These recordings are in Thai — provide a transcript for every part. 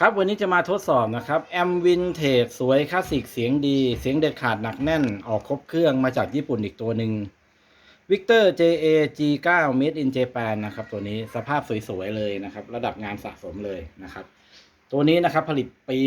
ครับวันนี้จะมาทดสอบนะครับแอมวินเทจสวยคลาสสิกเสียงดี เสียงเด็ดขาดหนักแน่นออกครบเครื่องมาจากญี่ปุ่นอีกตัวหนึ่งวิกเตอร์ JA G9 Made in Japan นะครับ ตัวนี้สภาพสวยๆเลยนะครับ ระดับงานสะสมเลยนะครับ ตัวนี้นะครับผลิตปี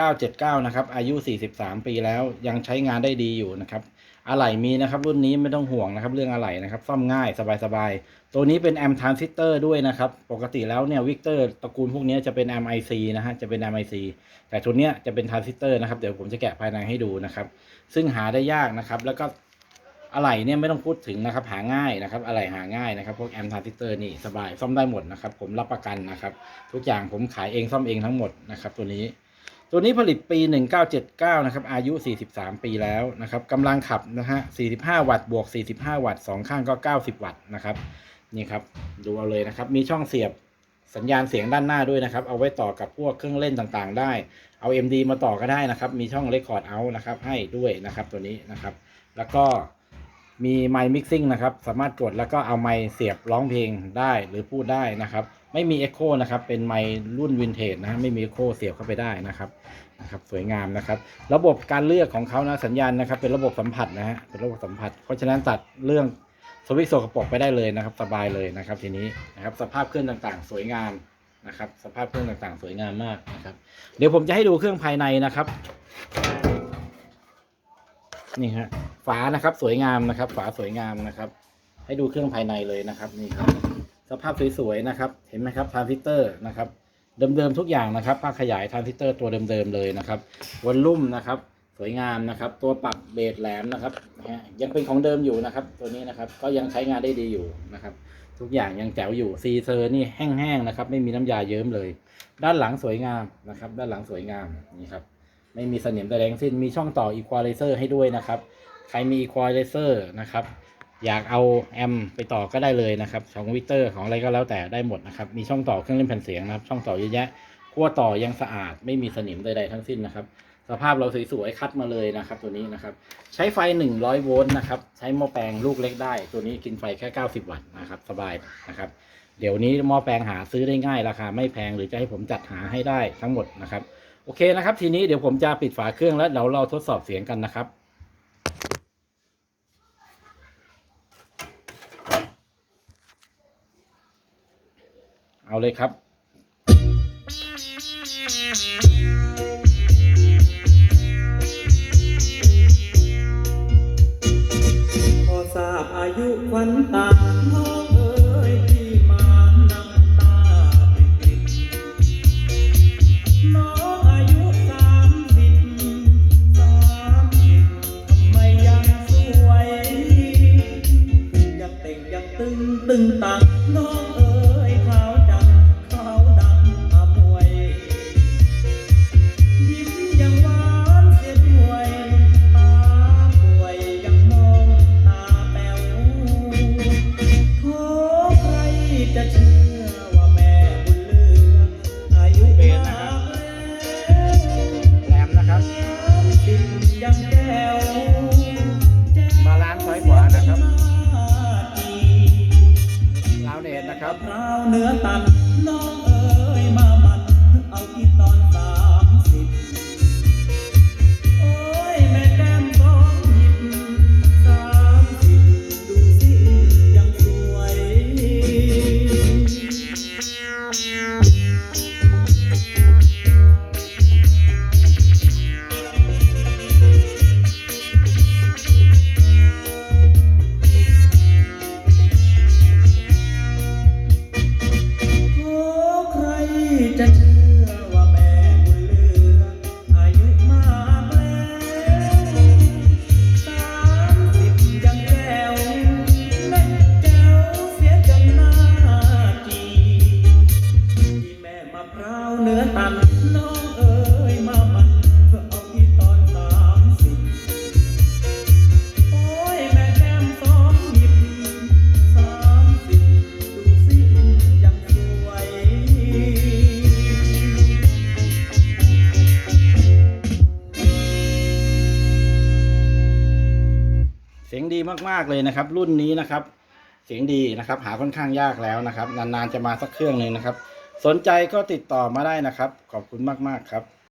1979 นะครับ อายุ 43 ปีแล้วยังใช้งานได้ดีอยู่นะครับอะไหล่มีนะครับ รุ่นนี้ไม่ต้องห่วงนะครับ เรื่องอะไหล่นะครับซ่อมง่ายสบายๆ ตัวนี้เป็นแอมทรานซิสเตอร์ด้วยนะครับ ปกติแล้วเนี่ยวิกเตอร์ตระกูลพวกนี้จะเป็นแอมไอซีนะฮะจะเป็นแอมไอซีแต่ตัวเนี้ยจะเป็นทรานซิสเตอร์นะครับ เดี๋ยวผมจะแกะภายในให้ดูนะครับ ซึ่งหาได้ยากนะครับ แล้วก็ อะไหล่เนี่ยไม่ต้องพูดถึงนะครับ หาง่ายนะครับ อะไหล่หาง่ายนะครับพวกแอมทรานซิสเตอร์นี่สบายซ่อมได้หมดนะครับ ผมรับประกันนะครับ ทุกอย่างผมขายเองซ่อมเองทั้งหมดนะครับ ตัวนี้ ตัวนี้ผลิตปี 1979 นะครับ อายุ 43 ปีแล้วนะครับกำลังขับนะฮะ 45 วัตต์บวก 45 วัตต์สองข้างก็ 90 วัตต์นะครับนี่ครับดูเอาเลยนะครับ มีช่องเสียบสัญญาณเสียงด้านหน้าด้วยนะครับ เอาไว้ต่อกับพวกเครื่องเล่นต่างๆ ได้ เอา MD มาต่อก็ได้นะครับ มีช่อง Record Out นะครับ ให้ด้วยนะครับตัวนี้นะครับ แล้วก็ มีไมค์มิกซิ่งนะครับ สามารถกดแล้วก็เอาไมค์เสียบร้องเพลงได้หรือพูดได้นะครับ ไม่มี Echo นะครับ เป็นไมค์รุ่นวินเทจนะไม่มี Echo เสียบเข้าไปได้นะครับนะครับ สวยงามนะครับ ระบบการเลือกของเขานะสัญญาณนะครับ เป็นระบบสัมผัสนะฮะเป็นระบบสัมผัส เพราะฉะนั้นตัดเรื่องสวิตช์โสกปกไปได้เลยนะครับ สบายเลยนะครับ ทีนี้นะครับสภาพเครื่องต่างๆ สวยงามนะครับ สภาพเครื่องต่างๆ สวยงามมากนะครับ เดี๋ยวผมจะให้ดูเครื่องภายในนะครับ นี่ฮะ ฝานะครับ สวยงามนะครับ ฝาสวยงามนะครับ ให้ดูเครื่องภายในเลยนะครับนี่ครับ สภาพสวยๆนะครับ เห็นไหมครับทรานซิสเตอร์นะครับเดิมๆทุกอย่างนะครับภาคขยายทรานซิสเตอร์ตัวเดิมๆเลยนะครับวอลลุ่มนะครับ สวยงามนะครับ ตัวปรับเบสแหลมนะครับฮะยังเป็นของเดิมอยู่นะครับ ตัวนี้นะครับก็ยังใช้งานได้ดีอยู่นะครับ ทุกอย่างยังแจ๋วอยู่ซีเซอร์นี่แห้งๆนะครับ ไม่มีน้ำยาเยิ้มเลย ด้านหลังสวยงามนะครับ ด้านหลังสวยงามนี่ครับไม่มีสนิมแต่แดงสิ้นมีช่องต่ออีควอไลเซอร์ให้ด้วยนะครับ ใครมีควอไลเซอร์นะครับ อยากเอาแอมไปต่อก็ได้เลยนะครับของวิเตอร์ของอะไรก็แล้วแต่ได้หมดนะครับ มีช่องต่อเครื่องเล่นแผ่นเสียงนะครับ ช่องต่อเยอะแยะขั้วต่อยังสะอาดไม่มีสนิมใดๆทั้งสิ้นนะครับ สภาพเราสวยๆคัดมาเลยนะครับ ตัวนี้นะครับ ใช้ไฟ 100 โวลต์นะครับ ใช้หม้อแปลงลูกเล็กได้ ตัวนี้กินไฟแค่ 90 วัตต์นะครับ สบายนะครับ เดี๋ยวนี้หม้อแปลงหาซื้อได้ง่ายราคาไม่แพงหรือจะให้ผมจัดหาให้ได้ทั้งหมดนะครับ โอเคนะครับ ทีนี้เดี๋ยวผมจะปิดฝาเครื่องแล้วเดี๋ยวเราทดสอบเสียงกันนะครับ เอาเลยครับ พอทราบอายุควันตาน้องเอ๋ยที่มาน้ำตาปริบๆน้องอายุสามสิบสามสิบทำไมยังสวย ยังเต่งยังตึงตึงตังน้อง ครับราเนื้อตัดน้อง มากๆเลยนะครับ รุ่นนี้นะครับ เสียงดีนะครับ หาค่อนข้างยากแล้วนะครับ นานๆจะมาสักเครื่องหนึ่งนะครับ สนใจก็ติดต่อมาได้นะครับ ขอบคุณมากๆครับ